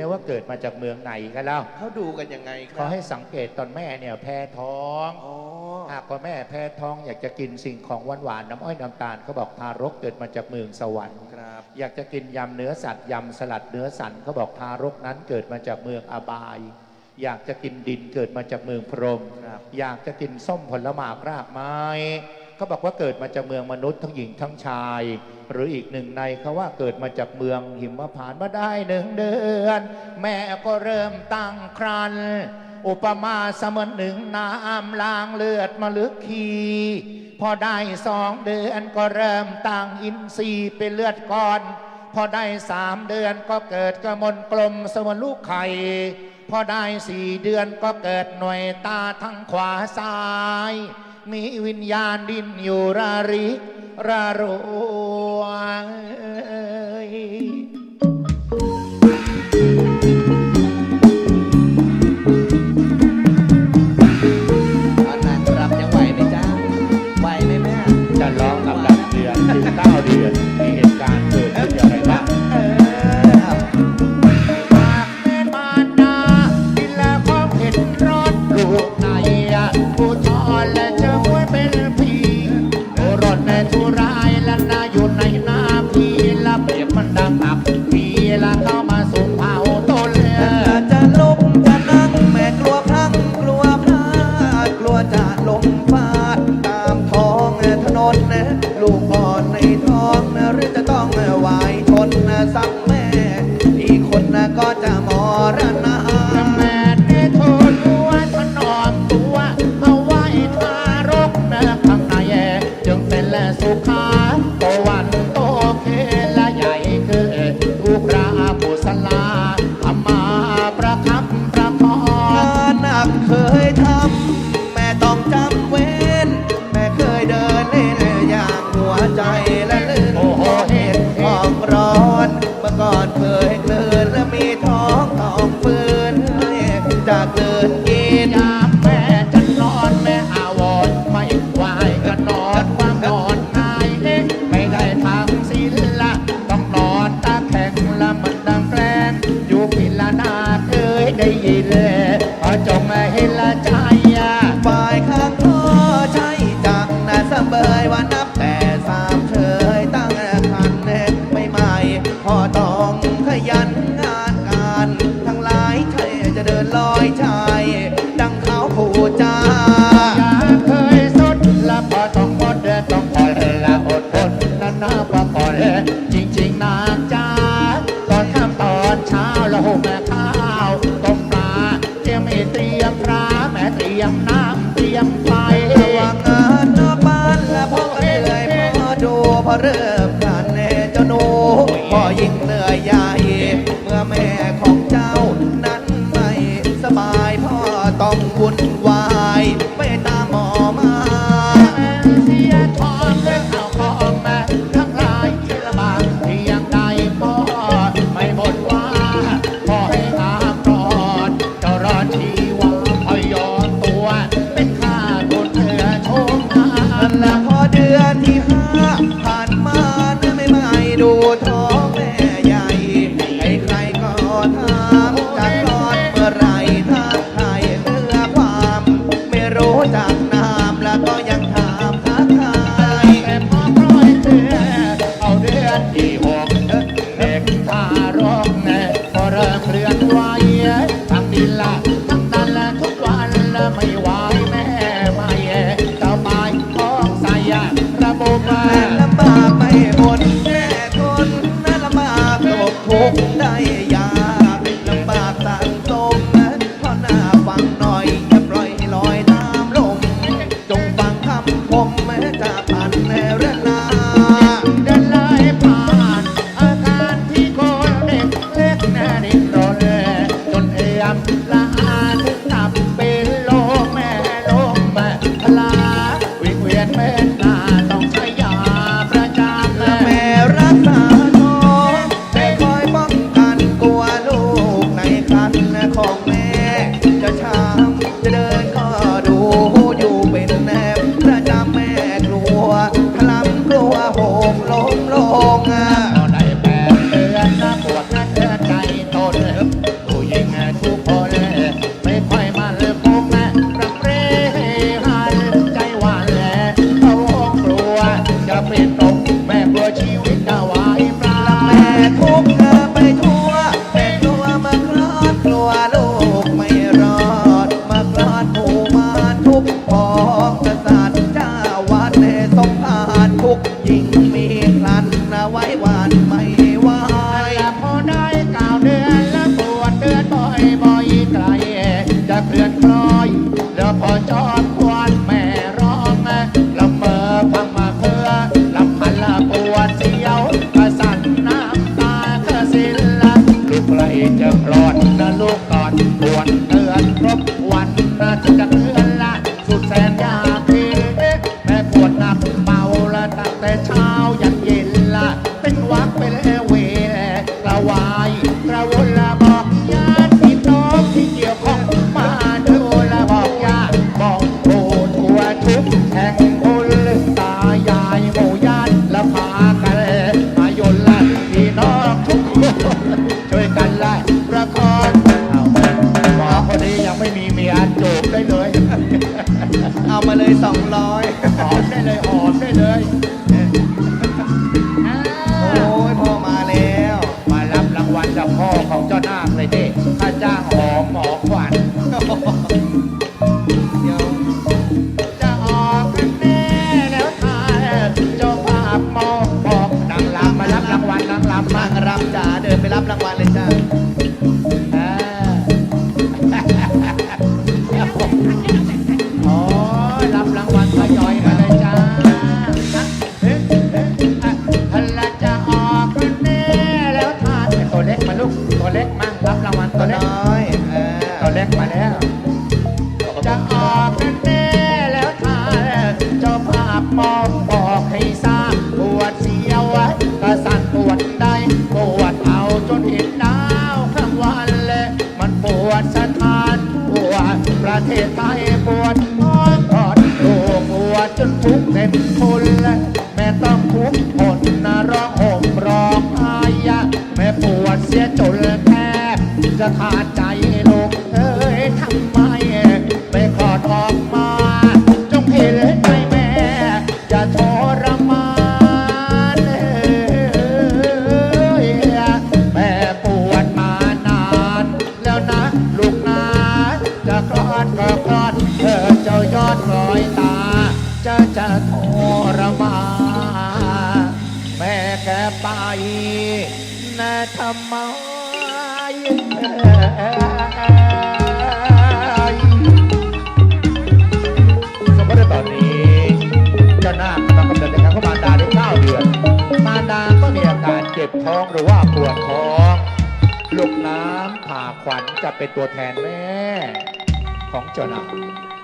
ไม่ว่าเกิดมาจากเมืองไหนก็แล้วเขาดูกันยังไงครัเขาให้สังเกตตอนแม่เนี่ยแพ้ท้องอหากว่าแม่แพ้ท้องอยากจะกินสิ่งของหวานหวานน้ำอ้อยน้ำตาลเขาบอกทารกเกิดมาจากเมืองสวรรค์ ครับ อยากจะกินยำเนื้อสัตว์ยำสลัดเนื้อสันเขาบอกทารกนั้นเกิดมาจากเมืองอบาย อยากจะกินดินเกิดมาจากเมืองพรมรอยากจะกินส้มผลไม้รากไม้ เขาบอกว่าเกิดมาจากเมืองมนุษย์ทั้งหญิงทั้งชาย หรืออีกหนึ่งในเขาว่าเกิดมาจากเมืองหิมพานต์มาได้หนึ่งเดือน แม่ก็เริ่มตั้งครรภ์อุปมาเสมือนหนึ่งน้ำล้างเลือดมาลึกขีพอได้สองเดือนก็เริ่มตั้งอินทรีย์เป็นเลือดก่อน พอได้สามเดือนก็เกิดกระมนกลมสมลูกไข่พอได้สี่เดือนก็เกิดหน่วยตาทั้งขวาซ้าย มีวิญญาณดินอยู่ราริรารวง เริ่มกันแน่เจ้าหนูพ่อยิ่งเหนื่อยยาญ่เมื่อแม่ของเจ้า นั้นไม่สบายพ่อต้องวุ่นวาย ไปตามหมอมาเสียทอง Oh, สองร้อยหอมได้เลยหอมได้เลยอ่าโอ้ยพ่อมาแล้ว มารับรางวัลจากพ่อของเจ้านาคเลยดิค่าจ้างหอมหมอข แล็กมาแล้ว จะออกกันแน่แล้วทาเจ้าภาพมองบอกให้ทราบปวดเสียวไว้กระสันปวดได้ปวดเอาจนเห็นดาวข้างวันเลยมันปวดสถานปวดประเทศไทยปวด ดก็คลอดเธอเจ้ายอดรอยตา จะจะทรมานแม่แกไปนะทำไมสมมติว่าตอนนี้ เจ้านาคกำลังกำเนิดในการเข้ามารดาได้เก้าเดือน มารดาก็มีอาการเจ็บท้องหรือว่าปวดท้อง ลูกน้ำผ่าขวัญจะเป็นตัวแทนแม่ ของเจ้านาย